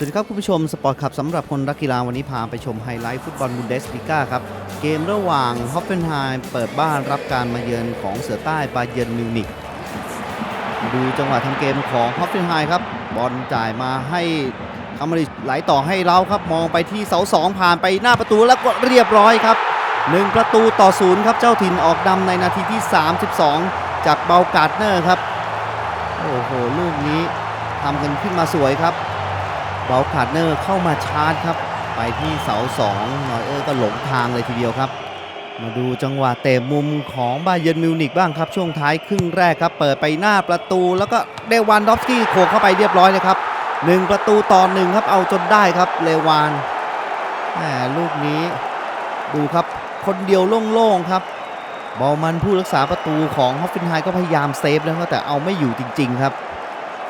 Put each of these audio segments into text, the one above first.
สวัสดีครับคุณผู้ชมสปอร์ตขับสำหรับคนรักกีฬาวันนี้พาไปชมไฮไลท์ฟุตบอลบุนเดสลิก้าครับ เกมระหว่างฮอฟเฟนไฮม์เปิดบ้านรับการมาเยือนของเสือใต้บาเยิร์นมิวนิกดูจังหวะทำเกมของฮอฟเฟนไฮม์ครับ บอลจ่ายมาให้คามริชไหลต่อให้เราครับ มองไปที่เสาสองผ่านไปหน้าประตูแล้วก็เรียบร้อยครับ 1 ประตูต่อศูนย์ครับเจ้าถิ่นออกนำในนาทีที่ 32 จากเบลการ์ดเนอร์ครับโอ้โหลูกนี้ทำกันขึ้นมาสวยครับ เบลการ์เนอร์เข้ามาชาร์จครับ ไปที่เสาสองนอยเออร์ก็หลงทางเลยทีเดียวครับ มาดูจังหวะเตะมุมของบาเยิร์นมิวนิกบ้างครับ ช่วงท้ายครึ่งแรกครับ เปิดไปหน้าประตูแล้วก็เดวานดอฟสกี้โขกเข้าไปเรียบร้อยเลยครับหนึ่งประตูต่อหนึ่งครับเอาจนได้ครับเลวานแหมลูกนี้ดูครับคนเดียวโล่งๆครับบอลมันผู้รักษาประตูของฮอฟฟินไฮก็พยายามเซฟแล้วครับแต่เอาไม่อยู่จริง ๆ ครับ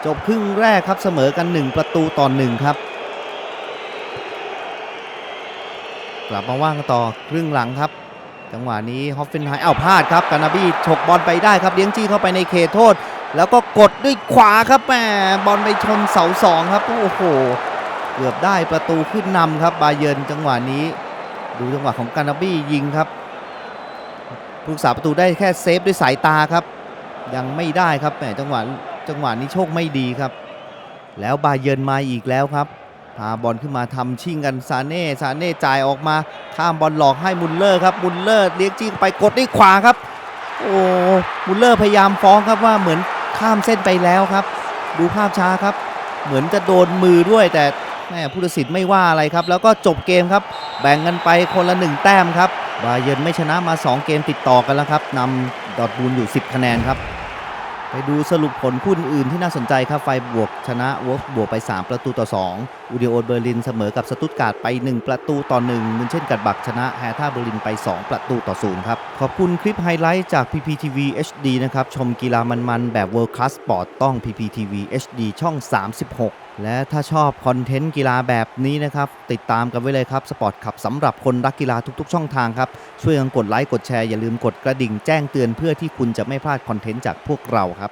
จบครึ่งแรกครับเสมอกัน 1 ประตูต่อ1ครับ กลับมาว่างกันต่อครึ่งหลังครับ จังหวะนี้ฮอฟเฟินไฮเอาพลาดครับกานาบี้ฉกบอลไปได้ครับเลี้ยงจี้เข้าไปในเขตโทษ แล้วก็กดด้วยขวาครับแหมบอลไปชนเสาสองครับโอ้โหเกือบได้ประตูขึ้นนำครับบาเยินจังหวะนี้ ดูจังหวะของกานาบี้ยิงครับผู้รักษาประตูได้แค่เซฟด้วยสายตาครับ ยังไม่ได้ครับแหมจังหวะ จังหวะนี้โชคไม่ดีครับ แล้วบาเยิร์นมาอีกแล้วครับพาบอลขึ้นมาทำชิ่งกันซาเน่ซาเน่จ่ายออกมาข้ามบอลหลอกให้มุลเลอร์ครับมุลเลอร์เลี้ยงจี้ไปกดด้วยขวาครับ โอ้มุลเลอร์พยายามฟ้องครับว่าเหมือนข้ามเส้นไปแล้วครับ ดูภาพช้าครับ เหมือนจะโดนมือด้วยแต่แม่ผู้ตัดสินไม่ว่าอะไรครับ แล้วก็จบเกมครับ แบ่งกันไปคนละหนึ่งแต้มครับบาเยิร์นไม่ชนะมา 2 เกมติดต่อกันแล้วครับนำดอทมูลอยู่ 10 คะแนนครับ ไปดูสรุปผลคู่อื่นที่น่าสนใจครับ ไฟบวกชนะวอฟบวกไป 3 ประตูต่อ 2 อูดิโอเบอร์ลินเสมอกับสตุตการ์ดไป 1 ประตูต่อ1มุนเช่นกัดบักชนะแฮท่าเบอร์ลินไป 2 ประตูต่อ0ครับ ขอบคุณคลิปไฮไลท์จาก PPTV HD นะครับ ชมกีฬามันๆ แบบ World Class Sport ต้อง PPTV HD ช่อง 36 และถ้าชอบคอนเทนต์กีฬาแบบนี้นะครับ ติดตามกันไว้เลยครับสปอร์ตขับสำหรับคนรักกีฬาทุกๆ ช่องทางครับ ช่วยกันกดไลค์กดแชร์อย่าลืมกดกระดิ่งแจ้งเตือนเพื่อที่คุณจะไม่พลาดคอนเทนต์จากพวกเราครับ